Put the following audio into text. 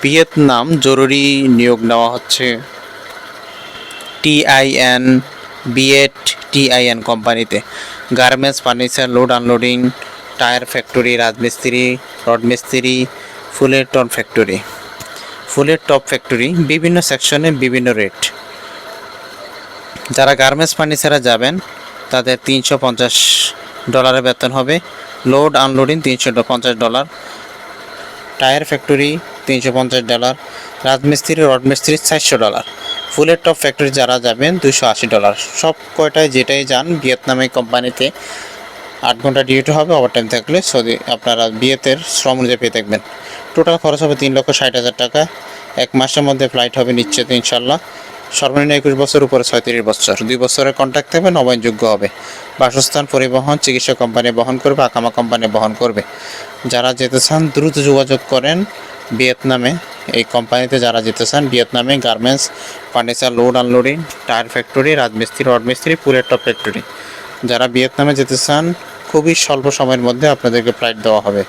Vietnam জরুরি নিয়োগ নেওয়া হচ্ছে। টিআইএন বিএড টিআইএন কোম্পানিতে। Garments, furniture, load unloading, tyre factory, রাজমিস্ত্রি রড মিস্ত্রি ফুলের টন ফ্যাক্টরি। ফুলের টপ ফ্যাক্টরি বিভিন্ন সেকশনে বিভিন্ন রেট। যারা গার্মেন্টস, ফার্নিচারে যাবেন, তাদের তিনশো পঞ্চাশ ডলারের বেতন হবে। লোড আনলোডিং তিনশো পঞ্চাশ ডলার। টায়ার ফ্যাক্টরি তিনশো পঞ্চাশ ডলার, রাজমিস্ত্রি রড মিস্ত্রি চারশো ডলার। ফুলের টপ ফ্যাক্টরি যারা যাবেন দুশো আশি ডলার। সব কয়টায় যেটাই যান ভিয়েতনামে কোম্পানিতে আট ঘণ্টা ডিউটি হবে, ওভারটাইম থাকলে সৌদি আপনারা বিয়েতের শ্রম অনুযায়ী পেয়ে থাকবেন। টোটাল খরচ হবে তিন লক্ষ ষাট হাজার টাকা। এক মাসের মধ্যে ফ্লাইট হবে নিশ্চিত, ইনশাল্লাহ। সর্বনিম্ন একুশ বছর উপরে ছয়ত্রিশ বছর। দুই বছরের কন্ট্রাক্ট থাকবে, নবায়নযোগ্য হবে। বাসস্থান পরিবহন, চিকিৎসা কোম্পানি বহন করবে, আকামা কোম্পানি বহন করবে। যারা যেতে চান, দ্রুত যোগাযোগ করেন ভিয়েতনামে এই কোম্পানিতে যারা যেতে চান, ভিয়েতনামে garments, furniture, load unloading, tyre factory, রাজমিস্ত্রি রডমিস্ত্রি পুরের টপ ফ্যাক্টরি। যারা ভিয়েতনামে যেতে চান, খুবই স্বল্প সময়ের মধ্যে আপনাদেরকে ফ্লাইট দেওয়া হবে।